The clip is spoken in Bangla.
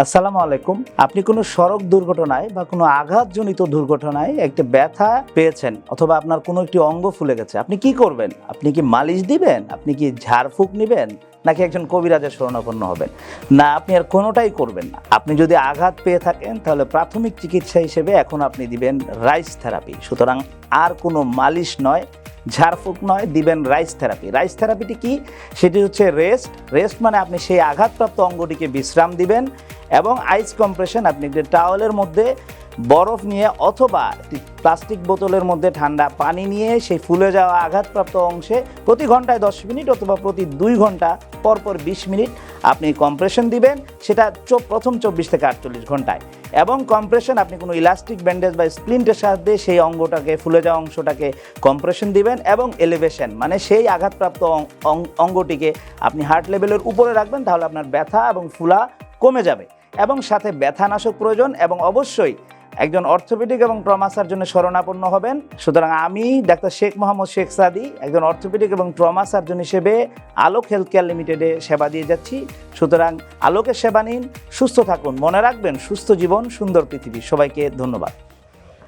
আসসালামু আলাইকুম। আপনি কোনো সড়ক দুর্ঘটনায় বা কোনো আঘাতজনিত দুর্ঘটনায় একটা ব্যথা পেয়েছেন অথবা আপনার কোনো একটি অঙ্গ ফুলে গেছে, আপনি কি করবেন? আপনি কি মালিশ দিবেন? আপনি কি ঝাড়ফুঁক নেবেন? নাকি একজন কবিরাজের শরণাপন্ন হবেন? না, আপনি আর কোনোটাই করবেন না। আপনি যদি আঘাত পেয়ে থাকেন, তাহলে প্রাথমিক চিকিৎসা হিসেবে এখন আপনি দিবেন রাইস থেরাপি। সুতরাং আর কোনো মালিশ নয়, ঝাড়ফুঁক নয়, দিবেন রাইস থেরাপি। রাইস থেরাপিটি কি? সেটি হচ্ছে রেস্ট। রেস্ট মানে আপনি সেই আঘাতপ্রাপ্ত অঙ্গটিকে বিশ্রাম দিবেন এবং আইস কম্প্রেশন আপনি একটি টাওয়েলের মধ্যে বরফ নিয়ে অথবা প্লাস্টিক বোতলের মধ্যে ঠান্ডা পানি নিয়ে সেই ফুলে যাওয়া আঘাতপ্রাপ্ত অংশে প্রতি ঘন্টায় দশ মিনিট অথবা প্রতি দুই ঘণ্টা পরপর বিশ মিনিট আপনি কম্প্রেশন দিবেন। সেটা প্রথম চব্বিশ থেকে আটচল্লিশ ঘন্টায়। এবং কম্প্রেশন আপনি কোনো ইলাস্টিক ব্যান্ডেজ বা স্প্লিন্টের সাহায্যে সেই অঙ্গটাকে, ফুলে যাওয়া অংশটাকে কম্প্রেশন দিবেন এবং এলিভেশন মানে সেই আঘাতপ্রাপ্ত অঙ্গটিকে আপনি হার্ট লেভেলের উপরে রাখবেন, তাহলে আপনার ব্যথা এবং ফুলা কমে যাবে। এবং সাথে ব্যথানাশক প্রয়োজন এবং অবশ্যই একজন অর্থোপেডিক এবং ট্রমাসার জন্য শরণাপন্ন হবেন। সুতরাং আমি, ডাক্তার শেখ মোহাম্মদ শেখ সাদি, একজন অর্থোপেডিক এবং ট্রমা সার্জন হিসেবে আলোক হেলথ কেয়ার লিমিটেডে সেবা দিয়ে যাচ্ছি। সুতরাং আলোকের সেবা নিন, সুস্থ থাকুন, মনে রাখবেন, সুস্থ জীবন, সুন্দর পৃথিবী। সবাইকে ধন্যবাদ।